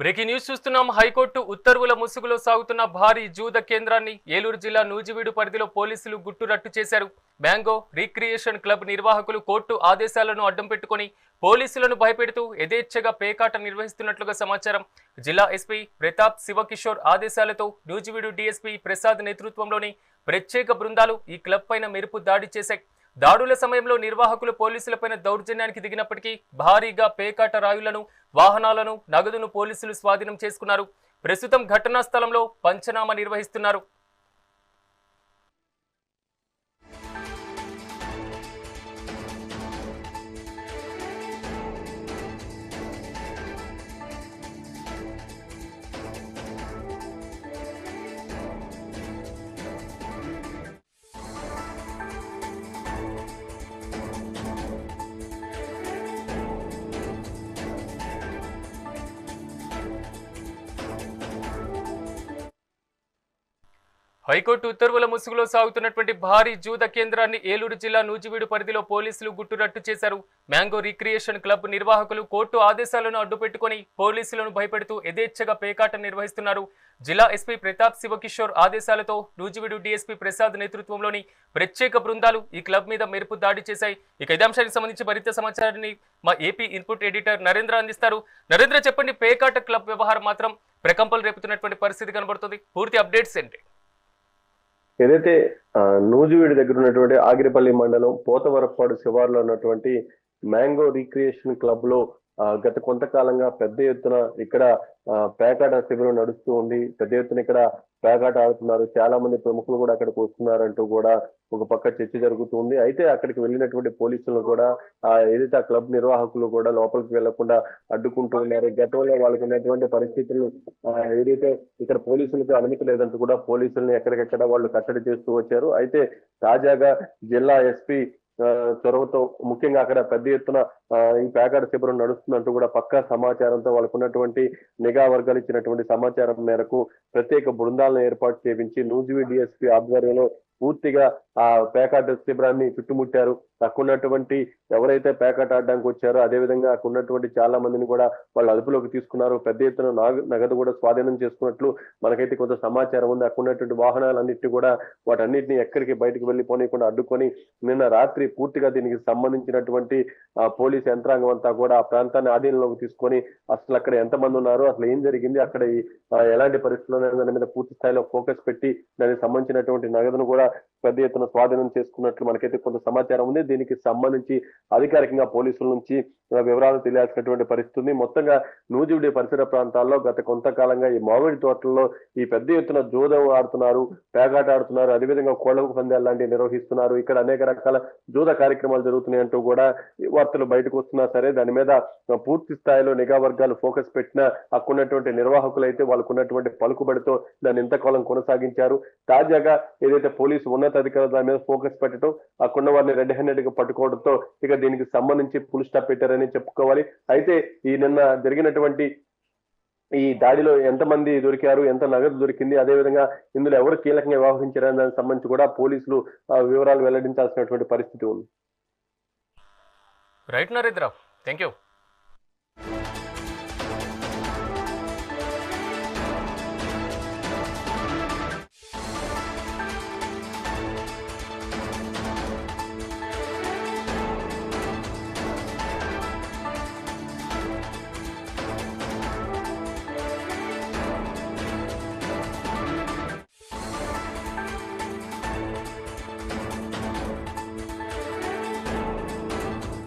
Breaking news చూస్తున్నాం. High court ఉత్తర్వుల ముసుగులో సాగుతున్న భారీ జూద కేంద్రాన్ని ఏలూరు జిల్లా నూజివీడు పరిధిలో పోలీసులు గుట్టురట్టు చేశారు. మ్యాంగో రీక్రియేషన్ క్లబ్ నిర్వాహకులు కోర్టు ఆదేశాలను అడ్డం పెట్టుకొని పోలీసులను భయపెడుతూ యథేచ్ఛగా పేకాట నిర్వహిస్తున్నట్లుగా సమాచారం. జిల్లా ఎస్పీ ప్రతాప్ శివకిషోర్ ఆదేశాలతో నూజివీడు డీఎస్పీ ప్రసాద్ నేతృత్వంలోని ప్రత్యేక బృందాలు ఈ క్లబ్ పైన మెరుపు దాడి చేశాయి. దాడుల సమయంలో నిర్వాహకులు పోలీసులపైన దౌర్జన్యానికి దిగినప్పటికీ భారీగా పేకాట రాయులను వాహనాలను నగదును పోలీసులు స్వాధీనం చేసుకున్నారు. ప్రస్తుతం ఘటనా స్థలంలో పంచనామా నిర్వహిస్తున్నారు. హైకోర్టు ఉత్తర్వుల ముసుగులో సాగుతున్నటువంటి భారీ జూద కేంద్రాన్ని ఏలూరు జిల్లా నూజివీడు పరిధిలో పోలీసులు గుట్టురట్టు చేశారు. మ్యాంగో రిక్రియేషన్ క్లబ్ నిర్వాహకులు కోర్టు ఆదేశాలను అడ్డుపెట్టుకొని పోలీసులను భయపెడుతూ యథేచ్ఛగా పేకాట నిర్వహిస్తున్నారు. జిల్లా ఎస్పీ ప్రతాప్ శివకిషోర్ ఆదేశాలతో నూజివీడు డీఎస్పీ ప్రసాద్ నేతృత్వంలోని ప్రత్యేక బృందాలు ఈ క్లబ్ మీద మెరుపు దాడి చేశాయి. ఇక ఇదాంశానికి సంబంధించి మరింత సమాచారాన్ని మా ఏపీ ఇన్పుట్ ఎడిటర్ నరేంద్ర అందిస్తారు. నరేంద్ర చెప్పండి పేకాట క్లబ్ వ్యవహారం మాత్రం ప్రకంపలు రేపుతున్నటువంటి పరిస్థితి కనబడుతుంది. పూర్తి అప్డేట్స్ ఏంటి ఏదైతే నూజివీడి నూజివీడు దగ్గర ఉన్నటువంటి ఆగిరిపల్లి మండలం పోతవరపాడు శివార్లో ఉన్నటువంటి మ్యాంగో రీక్రియేషన్ క్లబ్లో గత కొంతకాలంగా పెద్ద ఎత్తున ఇక్కడ పేకాట శిబిరం నడుస్తూ ఉంది. పెద్ద ఎత్తున ఇక్కడ పేకాట ఆడుతున్నారు. చాలా మంది ప్రముఖులు కూడా అక్కడికి వస్తున్నారంటూ కూడా ఒక పక్క చర్చ జరుగుతుంది అయితే అక్కడికి వెళ్ళినటువంటి పోలీసులు కూడా ఆ ఏదైతే ఆ క్లబ్ నిర్వాహకులు కూడా లోపలికి వెళ్ళకుండా అడ్డుకుంటూ ఉన్నారు. గతంలో వాళ్ళకి ఉన్నటువంటి పరిస్థితులు ఏదైతే ఇక్కడ పోలీసులకు అనుమతి లేదంటూ కూడా పోలీసుల్ని ఎక్కడికెక్కడ వాళ్ళు కట్టడి చేస్తూ వచ్చారు. అయితే తాజాగా జిల్లా ఎస్పీ చొరవతో ముఖ్యంగా అక్కడ పెద్ద ఎత్తున ఈ పేకాట శిబిరం నడుస్తుందంటూ కూడా పక్కా సమాచారంతో వాళ్ళకు ఉన్నటువంటి నిఘా వర్గాలు ఇచ్చినటువంటి సమాచారం మేరకు ప్రత్యేక బృందాలను ఏర్పాటు చేపించి నూజివీ డిఎస్పీ ఆధ్వర్యంలో పూర్తిగా ఆ పేకాట శిబిరాన్ని చుట్టుముట్టారు. అక్కడున్నటువంటి ఎవరైతే పేకాట ఆడడానికి వచ్చారో అదే విధంగా అక్కడ ఉన్నటువంటి చాలా మందిని కూడా వాళ్ళు అదుపులోకి తీసుకున్నారు. పెద్ద ఎత్తున నాగ- నగదు కూడా స్వాధీనం చేసుకున్నట్లు మనకైతే కొంత సమాచారం ఉంది. అక్కడ ఉన్నటువంటి వాహనాలన్నింటినీ కూడా వాటన్నిటిని ఎక్కడికి బయటకు వెళ్ళిపోనియకుండా అడ్డుకొని నిన్న రాత్రి పూర్తిగా దీనికి సంబంధించినటువంటి ఆ, పోలీస్ యంత్రాంగం అంతా కూడా ఆ ప్రాంతాన్ని ఆధీనంలోకి తీసుకొని అసలు అక్కడ ఎంతమంది ఉన్నారు అసలు ఏం జరిగింది అక్కడ ఈ, ఎలాంటి పరిస్థితులు దాని మీద పూర్తి స్థాయిలో ఫోకస్ పెట్టి దానికి సంబంధించినటువంటి నగదును కూడా పెద్ద ఎత్తున స్వాధీనం చేసుకున్నట్లు మనకైతే కొంత సమాచారం ఉంది. దీనికి సంబంధించి అధికారికంగా పోలీసుల నుంచి వివరాలు తెలియాల్సినటువంటి పరిస్థితి ఉంది. మొత్తంగా నూజివిడి పరిసర ప్రాంతాల్లో గత కొంతకాలంగా ఈ మామిడి తోటల్లో ఈ పెద్ద ఎత్తున జూదం ఆడుతున్నారు పేగాట ఆడుతున్నారు. అదేవిధంగా కోళ్ళకు పందాలు లాంటివి నిర్వహిస్తున్నారు. ఇక్కడ అనేక రకాల జూద కార్యక్రమాలు జరుగుతున్నాయి అంటూ కూడా వార్తలు బయటకు వస్తున్నా సరే దాని మీద పూర్తి స్థాయిలో నిఘా వర్గాలు ఫోకస్ పెట్టిన అక్కడున్నటువంటి నిర్వాహకులు అయితే వాళ్ళకు ఉన్నటువంటి పలుకుబడితో దాన్ని ఇంతకాలం కొనసాగించారు. తాజాగా ఏదైతే పోలీసు ఉన్నతాధికారులు దాని మీద ఫోకస్ పెట్టడం అక్కడ వారిని రెడ్ హ్యాండెడ్గా పట్టుకోవడంతో ఇక దీనికి సంబంధించి పుల్ స్టాప్ పెట్టారని చెప్పుకోవాలి. అయితే ఈ నిన్న జరిగినటువంటి ఈ దాడిలో ఎంతమంది దొరికారు ఎంత నగదు దొరికింది అదే విధంగా ఇందులో ఎవరు కీలకంగా వ్యవహరించారని దానికి సంబంధించి కూడా పోలీసులు వివరాలు వెల్లడించాల్సినటువంటి పరిస్థితి ఉంది. Right Narendra thank you